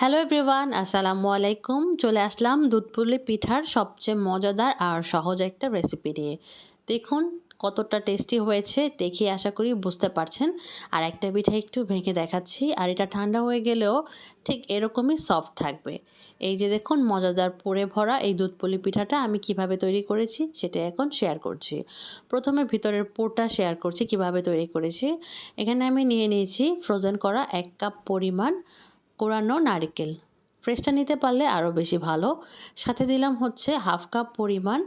Hello everyone আসসালামু আলাইকুম চলে আসলাম দুধপুলি পিঠার সবচেয়ে মজাদার আর সহজ একটা রেসিপি নিয়ে। দেখুন, কতটা টেস্টি হয়েছে, দেখে আশা করি বুঝতে পারছেন। আর একটা পিঠা একটু ভেঙে দেখাচ্ছি, আর এটা ঠান্ডা হয়ে গেলেও ঠিক এরকমই সফট থাকবে। এই যে দেখুন, মজাদার পুরে ভরা এই দুধপুলি পিঠাটা আমি কীভাবে তৈরি করেছি, সেটা এখন শেয়ার করছি। প্রথমে ভিতরের পুরটা শেয়ার করছি, কীভাবে তৈরি করেছি। এখানে আমি নিয়ে নিয়েছি ফ্রোজেন করা এক কাপ পরিমাণ কোরানো নারকেল। ফ্রেশটা নিতে পারলে আরও বেশি ভালো। সাথে দিলাম হচ্ছে হাফ কাপ পরিমাণ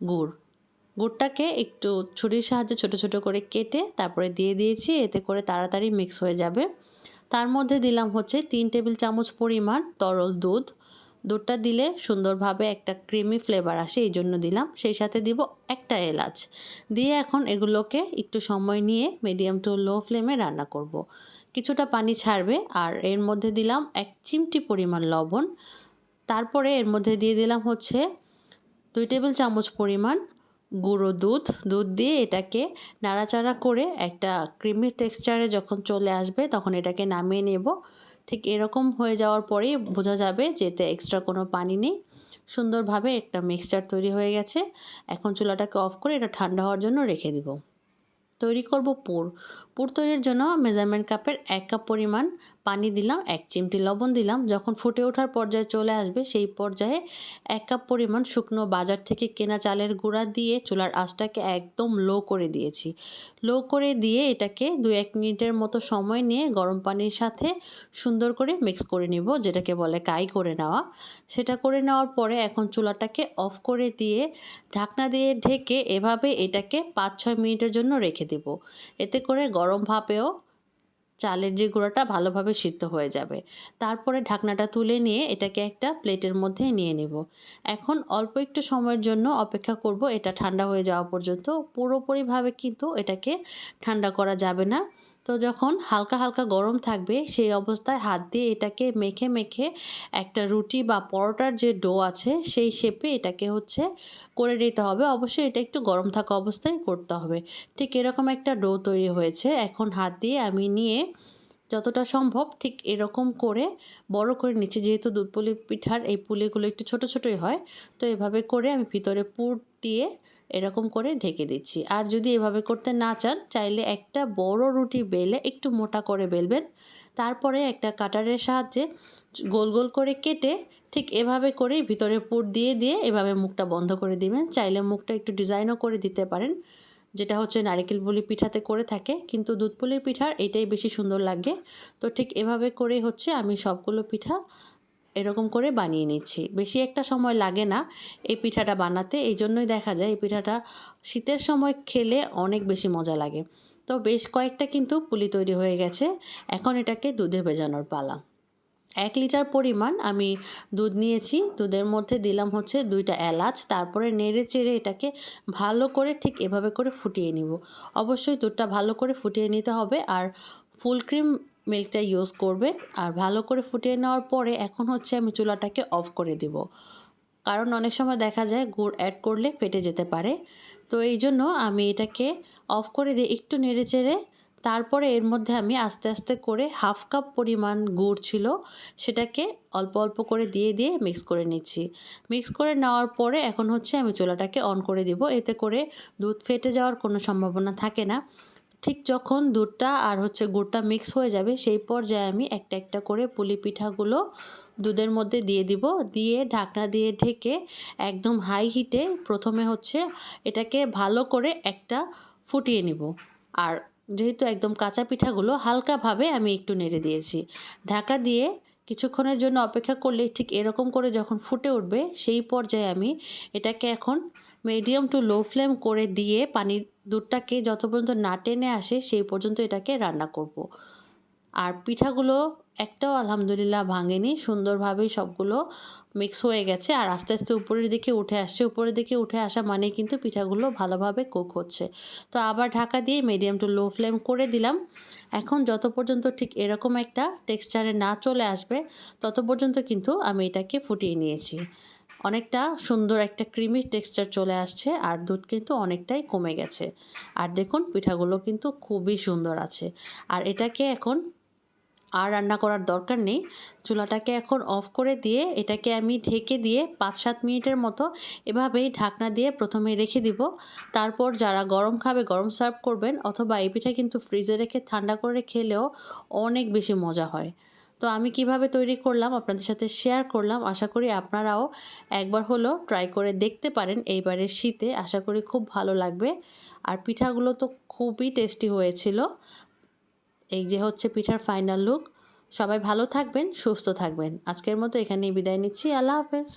গুড়। গুড়টাকে একটু ছুরির সাহায্যে ছোট ছোট করে কেটে তারপরে দিয়ে দিয়েছি, এতে করে তাড়াতাড়ি মিক্স হয়ে যাবে। তার মধ্যে দিলাম হচ্ছে তিন টেবিল চামচ পরিমাণ তরল দুধ। দুধটা দিলে সুন্দরভাবে একটা ক্রিমি ফ্লেভার আসে, এই জন্য দিলাম। সেই সাথে দিব একটা এলাচ। দিয়ে এখন এগুলোকে একটু সময় নিয়ে মিডিয়াম টু লো ফ্লেমে রান্না করব। কিছুটা পানি ছাড়বে আর এর মধ্যে দিলাম এক চিমটি পরিমাণ লবণ। তারপরে এর মধ্যে দিয়ে দিলাম হচ্ছে দুই টেবিল চামচ পরিমাণ গুঁড়ো দুধ। দুধ দিয়ে এটাকে নাড়াচাড়া করে একটা ক্রিমি টেক্সচারে যখন চলে আসবে তখন এটাকে নামিয়ে নেব। ঠিক এরকম হয়ে যাওয়ার পরেই বোঝা যাবে যে এতে এক্সট্রা কোনো পানি নেই। সুন্দরভাবে একটা মিক্সচার তৈরি হয়ে গেছে। এখন চুলাটাকে অফ করে এটা ঠান্ডা হওয়ার জন্য রেখে দিব। তৈরি করব পুর। পুর তৈরির জন্য মেজারমেন্ট কাপের এক কাপ পরিমাণ পানি দিলাম, এক চিমটি লবণ দিলাম। যখন ফুটে ওঠার পর্যায়ে চলে আসবে, সেই পর্যায়ে এক কাপ পরিমাণ শুকনো বাজার থেকে কেনা চালের গুঁড়া দিয়ে চুলার আঁচটাকে একদম লো করে দিয়েছি। লো করে দিয়ে এটাকে দু এক মিনিটের মতো সময় নিয়ে গরম পানির সাথে সুন্দর করে মিক্স করে নিব, যেটাকে বলে কাই করে নেওয়া। সেটা করে নেওয়ার পরে এখন চুলাটাকে অফ করে দিয়ে ঢাকনা দিয়ে ঢেকে এভাবে এটাকে পাঁচ ছয় মিনিটের জন্য রেখে দেব। এতে করে গরম ভাপেও চালের যে গুঁড়াটা ভালোভাবে সিদ্ধ হয়ে যাবে। তারপরে ঢাকনাটা তুলে নিয়ে এটাকে একটা প্লেটের মধ্যে নিয়ে নেব। এখন অল্প একটু সময়ের জন্য অপেক্ষা করব, এটা ঠান্ডা হয়ে যাওয়া পর্যন্ত। পুরোপুরিভাবে কিন্তু এটাকে ঠান্ডা করা যাবে না। তো যখন হালকা হালকা গরম থাকবে, সেই অবস্থায় হাত দিয়ে এটাকে মেখে মেখে একটা রুটি বা পরোটার যে ডো আছে, সেই শেপে এটাকে হচ্ছে করে নিতে হবে। অবশ্যই এটা একটু গরম থাকা অবস্থায় করতে হবে। ঠিক এরকম একটা ডো তৈরি হয়েছে। এখন হাত দিয়ে আমি নিয়ে যতটা সম্ভব ঠিক এরকম করে বড় করে নিচে যেহেতু দুধ পুলি পিঠার এই পুলিগুলো একটু ছোট, ছোটই হয়, তো এভাবে করে আমি ভিতরে পুর দিয়ে এরকম করে ঢেকে দিচ্ছি। আর যদি এভাবে করতে না চান, চাইলে একটা বড় রুটি বেলে একটু মোটা করে বেলবেন। তারপরে একটা কাটারের সাহায্যে গোল গোল করে কেটে ঠিক এভাবে করেই ভিতরে পুর দিয়ে দিয়ে এভাবে মুখটা বন্ধ করে দিবেন। চাইলে মুখটা একটু ডিজাইনও করে দিতে পারেন। যেটা হচ্ছে নারিকেল পুলি পিঠাতে করে থাকে, কিন্তু দুধ পুলির পিঠার এটাই বেশি সুন্দর লাগে। তো ঠিক এভাবে করে হচ্ছে আমি সবগুলো পিঠা এরকম করে বানিয়ে নিচ্ছি। বেশি একটা সময় লাগে না এই পিঠাটা বানাতে, এই জন্যই দেখা যায় এই পিঠাটা শীতের সময় খেলে অনেক বেশি মজা লাগে। তো বেশ কয়েকটা কিন্তু পুলি তৈরি হয়ে গেছে, এখন এটাকে দুধে ভেজানোর পালা। এক লিটার পরিমাণ আমি দুধ নিয়েছি, দুধের মধ্যে দিলাম হচ্ছে দুইটা এলাচ, তারপরে নেড়ে চেড়ে এটাকে ভালো করে ঠিক এভাবে করে ফুটিয়ে নিব। অবশ্যই দুধটা ভালো করে ফুটিয়ে নিতে হবে, আর ফুল ক্রিম মিল্কটা ইউজ করবে আর ভালো করে ফুটিয়ে নেওয়ার পরে এখন হচ্ছে আমি চুলাটাকে অফ করে দিব। কারণ অনেক সময় দেখা যায় গুড় অ্যাড করলে ফেটে যেতে পারে। তো এই জন্য আমি এটাকে অফ করে দিয়ে একটু নেড়ে চেড়ে তারপরে এর মধ্যে আমি আস্তে আস্তে করে হাফ কাপ পরিমাণ গুড় ছিল সেটাকে অল্প অল্প করে দিয়ে দিয়ে মিক্স করে নিচ্ছি। মিক্স করে নেওয়ার পরে এখন হচ্ছে আমি চুলাটাকে অন করে দিব। এতে করে দুধ ফেটে যাওয়ার কোনো সম্ভাবনা থাকে না। ঠিক যখন দুধটা আর হচ্ছে গুড়টা মিক্স হয়ে যাবে, সেই পর্যায়ে আমি একটা একটা করে পুলি পিঠাগুলো দুধের মধ্যে দিয়ে দিব। দিয়ে ঢাকনা দিয়ে ঢেকে একদম হাই হিটে প্রথমে হচ্ছে এটাকে ভালো করে একটা ফুটিয়ে নিব। আর যেহেতু একদম কাঁচা পিঠাগুলো, হালকাভাবে আমি একটু নেড়ে দিয়েছি। ঢাকা দিয়ে কিছুক্ষণের জন্য অপেক্ষা করলে ঠিক এরকম করে যখন ফুটে উঠবে, সেই পর্যায়ে আমি এটাকে এখন মিডিয়াম টু লো ফ্লেম করে দিয়ে পানির দুধটাকে যত পর্যন্ত না টেনে আসে, সেই পর্যন্ত এটাকে রান্না করব। আর পিঠাগুলো একটাও আলহামদুলিল্লাহ ভাঙেনি, সুন্দরভাবেই সবগুলো মিক্স হয়ে গেছে। আর আস্তে আস্তে উপরের দিকে উঠে আসছে। উপরের দিকে উঠে আসা মানেই কিন্তু পিঠাগুলো ভালোভাবে কুক হচ্ছে। তো আবার ঢাকা দিয়ে মিডিয়াম টু লো ফ্লেম করে দিলাম। এখন যত পর্যন্ত ঠিক এরকম একটা টেক্সচারে না চলে আসবে, তত পর্যন্ত কিন্তু আমি এটাকে ফুটিয়ে নিয়েছি। অনেকটা সুন্দর একটা ক্রিমি টেক্সচার চলে আসছে আর দুধ কিন্তু অনেকটাই কমে গেছে। আর দেখুন, পিঠাগুলো কিন্তু খুবই সুন্দর আছে। আর এটাকে এখন আর রান্না করার দরকার নেই। চুলাটাকে এখন অফ করে দিয়ে এটাকে আমি ঢেকে দিয়ে পাঁচ সাত মিনিটের মতো এভাবেই ঢাকনা দিয়ে প্রথমে রেখে দিব। তারপর যারা গরম খাবে, গরম সার্ভ করবেন অথবা এই পিঠা কিন্তু ফ্রিজে রেখে ঠান্ডা করে খেলেও অনেক বেশি মজা হয়। তো আমি কীভাবে তৈরি করলাম আপনাদের সাথে শেয়ার করলাম, আশা করি আপনারাও একবার হলো ট্রাই করে দেখতে পারেন এইবারের শীতে। আশা করি খুব ভালো লাগবে। আর পিঠাগুলো তো খুবই টেস্টি হয়েছিল। এই যে হচ্ছে পিঠার ফাইনাল লুক সবাই ভালো থাকবেন, সুস্থ থাকবেন। আজকের মতো এখানেই বিদায় নিচ্ছি। আল্লাহ হাফেজ।